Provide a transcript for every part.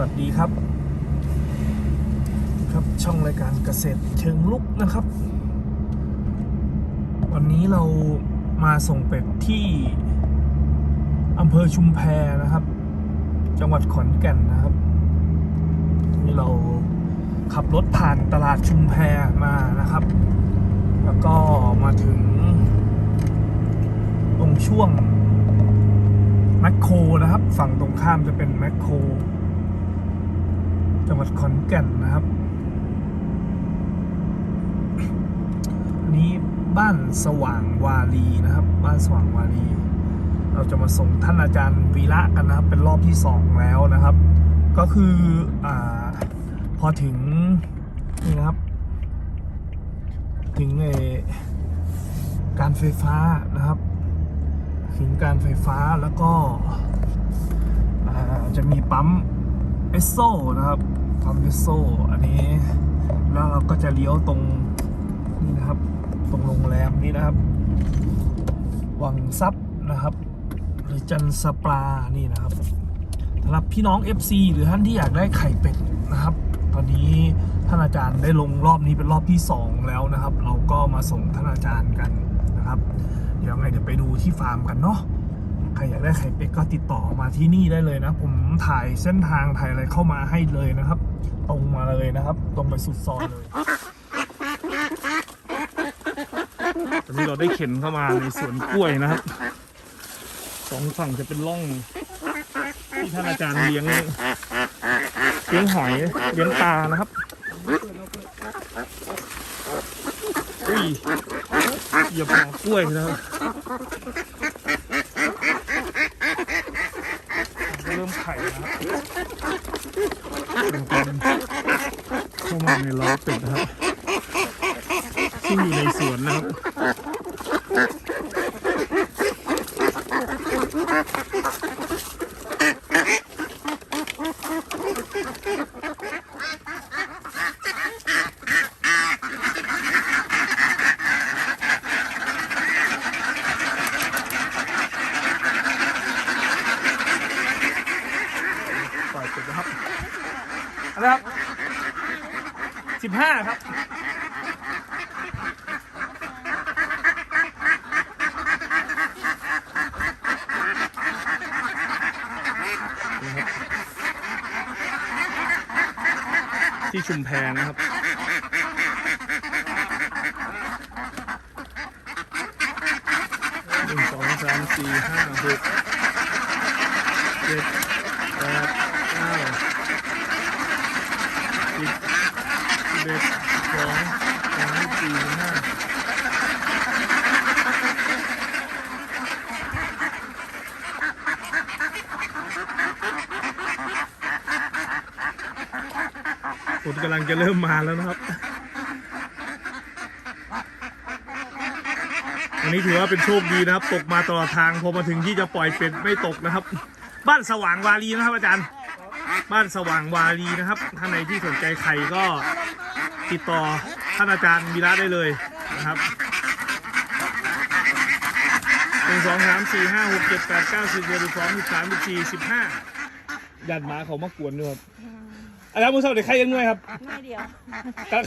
วัสดีครับ ครับช่องรายการเกษตรเชิงลุกนะครับ วันนี้เรามาส่งเป็ดที่อำเภอชุมแพนะครับ จังหวัดขอนแก่นนะครับนี่เราขับรถผ่านตลาดชุมแพมานะครับ แล้วก็มาถึง ตรงช่วงแมคโครนะครับ ฝั่งตรงข้ามจะเป็นแมคโคร จังหวัดขอนแก่นนะครับ อันนี้บ้านสว่างวารีนะครับ บ้านสว่างวารีเราจะมาส่งท่านอาจารย์วีระกันนะครับ เป็นรอบที่สองแล้วนะครับ ก็คืออ่าพอถึงนี่นะครับ ถึงเอการไฟฟ้านะครับ ถึงการไฟฟ้าแล้วก็จะมีปั๊มเอสโซนะครับ ปั๊มเอสโซอันนี้ แล้วเราก็จะเลี้ยวตรงนี่นะครับ ตรงโรงแรมนี้นะครับ วังซับนะครับ หรือจันสปลานี่นะครับสำหรับพี่น้อง FC หรือท่านที่อยากได้ไข่เป็ดนะครับ ตอนนี้ท่านอาจารย์ได้ลงรอบนี้เป็นรอบที่ 2 แล้วนะครับ เราก็มาส่งท่านอาจารย์กันนะครับ เดี๋ยวไงเดี๋ยวไปดูที่ฟาร์มกันเนาะใครอยากได้ไข่เป็ดก็ติดต่อมาที่นี่ได้เลยนะ ผมถ่ายเส้นทางถ่ายอะไรเข้ามาให้เลยนะครับ ตรงมาเลยนะครับ ตรงไปสุดซอยเลยตอนนี้เราได้เข็นเข้ามาในสวนกล้วยนะครับสองฝั่งจะเป็นร่องที่ท่านอาจารย์เลี้ยงเลี้ยงหอยเลี้ยงปลานะครับอุ้ยเหยียบหัวกล้วยนะครับก็ เริ่มไข่นะครับเป็นเข้ามาในล้อเป็ดนะครับที่อยู่ในสวนนะครับ ปล่อยเป็ดนะครับอะไรครับ สิบห้าครับ ที่ชุมแพนะครับหนึ่งสองสามสี่ห้าหกเจ็ดแปดเก้าสิบสิบเอ็ดสิบสองสามสี่ห้าฝน กำลังจะเริ่มมาแล้วนะครับ อันนี้ถือว่าเป็นโชคดีนะครับ ตกมาตลอดทางพอมาถึงที่จะปล่อยเป็ดไม่ตกนะครับ บ้านสว่างวารีนะครับ อาจารย์ บ้านสว่างวารีนะครับท่านไหนที่สนใจไข่ก็ติดต่อท่านอาจารย์วีระได้เลยนะครับหนึ่งสองสามสี่ห้าหกเจ็ดแปดเก้าสิบเอ็ดสิบสองสิบสามสิบสี่สิบห้ายันหมาเขามากวนด้วยครับ อาจารย์มุสาเด็กใครยังไงครับไม่เดียวก็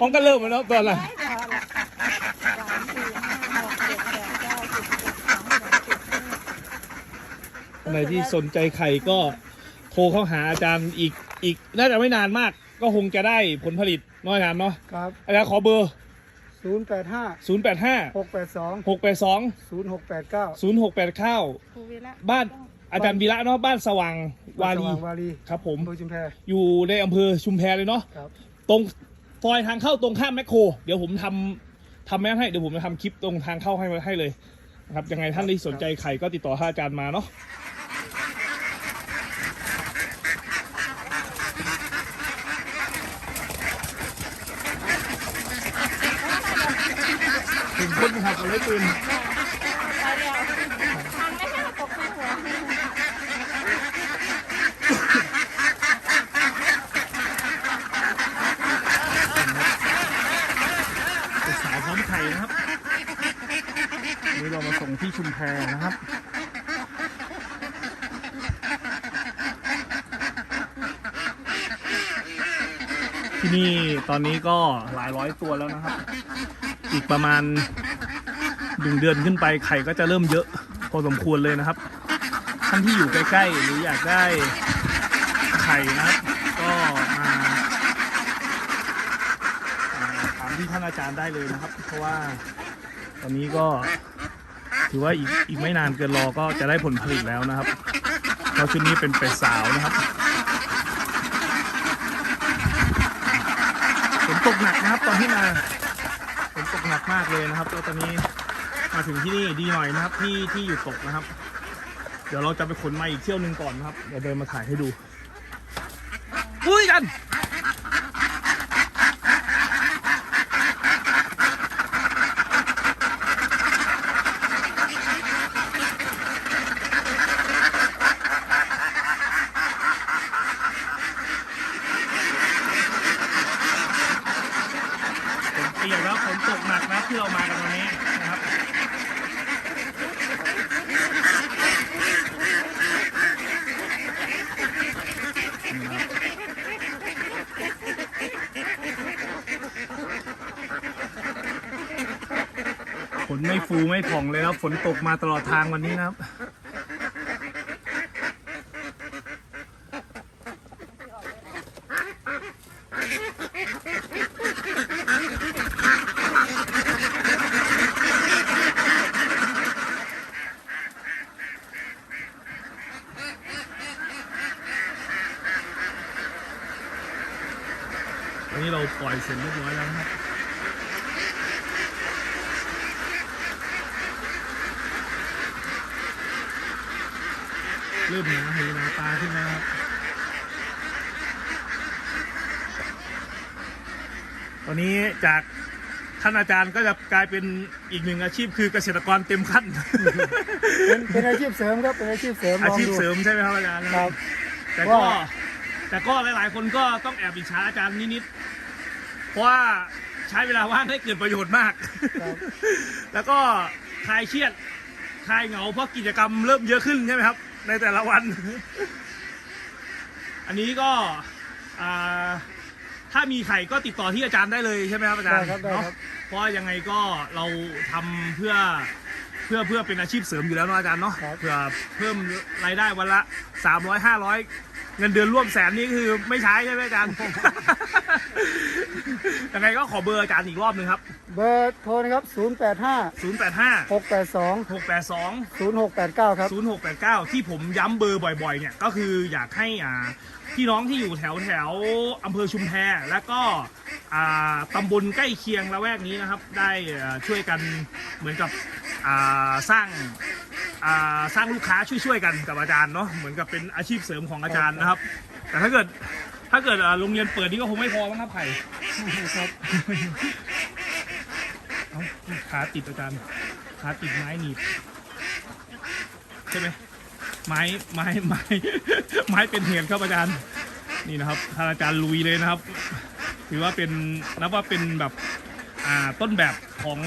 ผมก็เริ่มมาแล้วตอนละไม่พอละสามสี่ห้าหกเจ็ดแปดเก้าสิบสิบเอ็ดสิบสองสิบสามสิบสี่ท่านไหนที่สนใจไข่ก็โทรเข้าหาอาจารย์อีกอีกน่าจะไม่นานมาก ก็คงจะได้ผลผลิตน้อยนานเนาะครับอาจารย์ขอเบอร์ศูนย์แปดห้า0 8 5หกแปดสอง6 8 2ศูนย์หกแปดเก้า0 6 8 9ครูวีระบ้าน อาจารย์วีระเนาะบ้านสว่างวารีวารีครับผมอำเภอชุมแพอยู่ในอำเภอชุมแพเลยเนาะครับ ตรงซอยทางเข้าตรงข้ามแมคโคร เดี๋ยวผมทำทำแม่ให้เดี๋ยวผมจะทำคลิปตรงทางเข้าให้ให้เลยนะครับยังไงท่านที่สนใจไข่ก็ติดต่อท่านอาจารย์มาเนาะถึงคนหักเลยปืน ไปเดียวทางไม่ใช่ตกข้างหัว เป็นสาวพร้อมไข่นะครับวันนี่เรามาส่ง ที่ชุมแพนะครับ ที่นี่ตอนนี้ก็หลายร้อยตัวแล้วนะครับ อีกประมาณหนึ่งเดือนขึ้นไปไข่ก็จะเริ่มเยอะ พอสมควรเลยนะครับ ท่านที่อยู่ใกล้ ๆ หรืออยากได้ไข่นะครับ ก็มาอ่าถามที่ท่านอาจารย์ได้เลยนะครับ เพราะว่าตอนนี้ก็ ถือว่าอีกอีกไม่นานเกินรอก็จะได้ผลผลิตแล้วนะครับเพราะชุดนี้เป็นเป็ดสาวนะครับฝนตกหนักนะครับ ตอนที่มาฝนตกหนักมากเลยนะครับแล้วตอนนี้มาถึงที่นี่ดีหน่อยนะครับ ที่ที่อยู่ตกนะครับ เดี๋ยวเราจะไปขนมาอีกเที่ยวหนึ่งก่อนนะครับเดี๋ยวเดินมาถ่ายให้ดูอุ้ยกัน ฝนเปียกแล้วฝ นตกหนักนะที่เรามากันวันนี้นะครับฝนไม่ฟูไม่ผ่องเลยครับฝนตกมาตลอดทางวันนี้นะครับ วันนี้เราปล่อยเสร็จเรียบร้อยแล้วนะครับเริ่มหนาหูหนาตาขึ้นแล้วนะครับตอนนี้จากท่านอาจารย์ก็จะกลายเป็นอีกหนึ่งอาชีพคือเกษตรกรเต็มขั้น เป็นเป็นอาชีพเสริมครับเป็นอาชีพเสริมลอาองชีพดูเสริมใช่ไหมครับอาจารย์ครับ แต่ก็ว่าแต่ก็หลายๆ คนก็ต้องแอบอิจฉาอาจารย์นิดๆ เพราะว่าใช้เวลาว่างให้เกิดประโยชน์มาก ครับ แล้วก็คลายเครียดคลายเหงาเพราะกิจกรรมเริ่มเยอะขึ้นใช่ไหมครับ ในแต่ละวัน อันนี้ก็อ่าถ้ามีไข่ก็ติดต่อที่อาจารย์ได้เลยใช่ไหมครับอาจารได้ย์ครับได้เนาะครับเพราะยังไงก็เราทำเพื่อเพื่อเพื่อเป็นอาชีพเสริมอยู่แล้วเนาะอาจารย์เนาะครับ เพื่อเพิ่มรายได้วันละ 300 500 เงินเดือนร่วมแสนนี่คือไม่ใช้ใช่ไหมอาจารย์ ยังไงก็ขอเบอร์อาจารย์อีกรอบหนึ่งครับ เบอร์โทรนะครับ 085 085 682 682 0689 ครับ 0689 ที่ผมย้ำเบอร์บ่อยๆ เนี่ย ก็คืออยากให้อ่าพี่น้องที่อยู่แถวแถวอำเภอชุมแพและก็อ่าตำบลใกล้เคียงละแวกนี้นะครับ ได้อ่าช่วยกันเหมือนกับอ่าสร้าง อ่าสร้างลูกค้าช่วยๆกันกับอาจารย์เนาะเหมือนกับเป็นอาชีพเสริมของอาจารย์นะครับ แต่ถ้าเกิดถ้าเกิดอ่าโรงเรียนเปิดนี่ก็คงไม่พอมั้งครับไผ่ครับเอ้าขาติดอาจารย์ขาติดไม้หนีบใช่ไหมไม้ไม้ไม้ไม้เป็นเหตุครับอาจารย์นี่นะครับท่านอาจารย์ลุยเลยนะครับ ถือว่าเป็นนับว่าเป็นแบบ ต้นแบบของ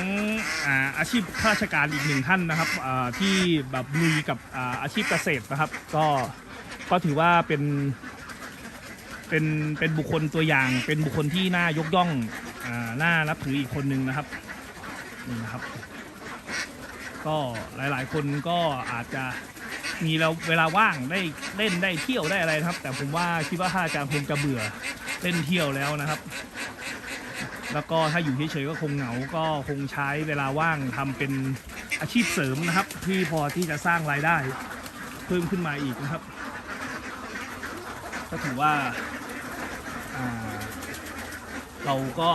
อาอาชีพข้าราชการอีกหนึ่งท่านนะครับอ่าที่แบบลุยกับอาอาชีพเกษตรนะครับ ก็ก็ถือว่าเป็นเป็นเป็นบุคคลตัวอย่าง เป็นบุคคลที่น่ายกย่องอ่าน่านับถืออีกคนหนึ่งนะครับนี่นะครับ ก็หลายๆ คนก็อาจจะมีเราเวลาว่างได้เล่นได้เที่ยวได้อะไรนะครับ แต่ผมว่าคิดว่าถ้าอาจารย์คงจะเบื่อเล่นเที่ยวแล้วนะครับ แล้วก็ถ้าอยู่เฉยๆก็คงเหงาก็คงใช้เวลาว่างทำเป็นอาชีพเสริมนะครับ ที่พอที่จะสร้างรายได้ เพิ่มขึ้นมาอีกนะครับ ก็ถือว่าาเราก็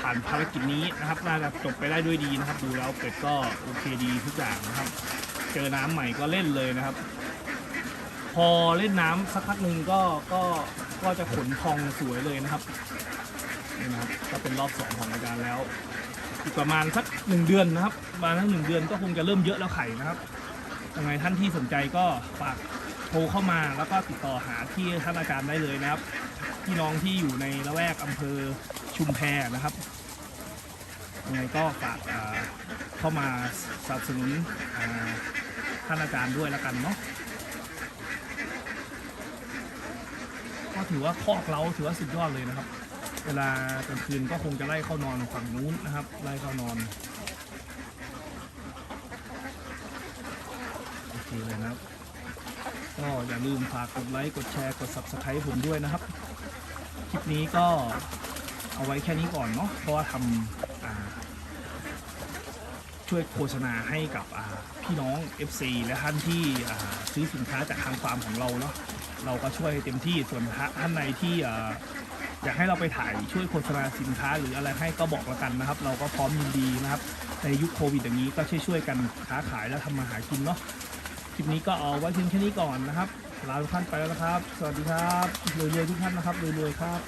ผ่านภารกิจนี้นะครับน่าจะจบไปได้ด้วยดีนะครับ ดูแล้วเป็ดก็โอเคดีทุกอย่างนะครับ เจอน้ำใหม่ก็เล่นเลยนะครับ พอเล่นน้ำสักพักหนึ่งก็ก็ก็จะขนพองสวยเลยนะครับ นี่นะครับก็เป็นรอบสองของอาจารแล้วอีกประมาณสักหนึ่งเดือนนะครับประมาณสักหนึ่งเดือนก็คงจะเริ่มเยอะแล้วไข่นะครับยังไงท่านที่สนใจก็ฝากโทรเข้ามาแล้วก็ติดต่อหาที่ท่านอาจารย์ได้เลยนะครับพี่น้องที่อยู่ในละแวกอำเภอชุมแพนะครับยังไงก็ฝากเข้ามาสนับสนุนท่านอาจารย์ด้วยแล้วกันเนาะก็ถือว่าคอกเราถือว่าสุดยอดเลยนะครับ เวลากลางคืนก็คงจะไล่เข้านอนฝั่งนู้นนะครับ ไล่เข้านอนโอเคเลยนะครับ ก็อย่าลืมฝากกดไลค์กดแชร์กด subscribe ผมด้วยนะครับ คลิปนี้ก็เอาไว้แค่นี้ก่อนเนาะเพราะว่าทำช่วยโฆษณาให้กับพี่น้อง FC และท่านที่ซื้อสินค้าจากทางฟาร์มของเราเนาะเราก็ช่วยเต็มที่ส่วนท่านใดที่ อยากให้เราไปถ่ายช่วยโฆษณาสินค้า หรืออะไรให้ก็บอกละกันนะครับ เราก็พร้อมยินดีนะครับ ในยุคโควิดอย่างนี้ก็ช่วยช่วยกันค้าขายและทำมาหากินเนาะคลิปนี้ก็เอาไว้เพียงแค่นี้ก่อนนะครับลาทุกท่านไปแล้วนะครับ สวัสดีครับรวยๆทุกท่านนะครับรวยๆครับ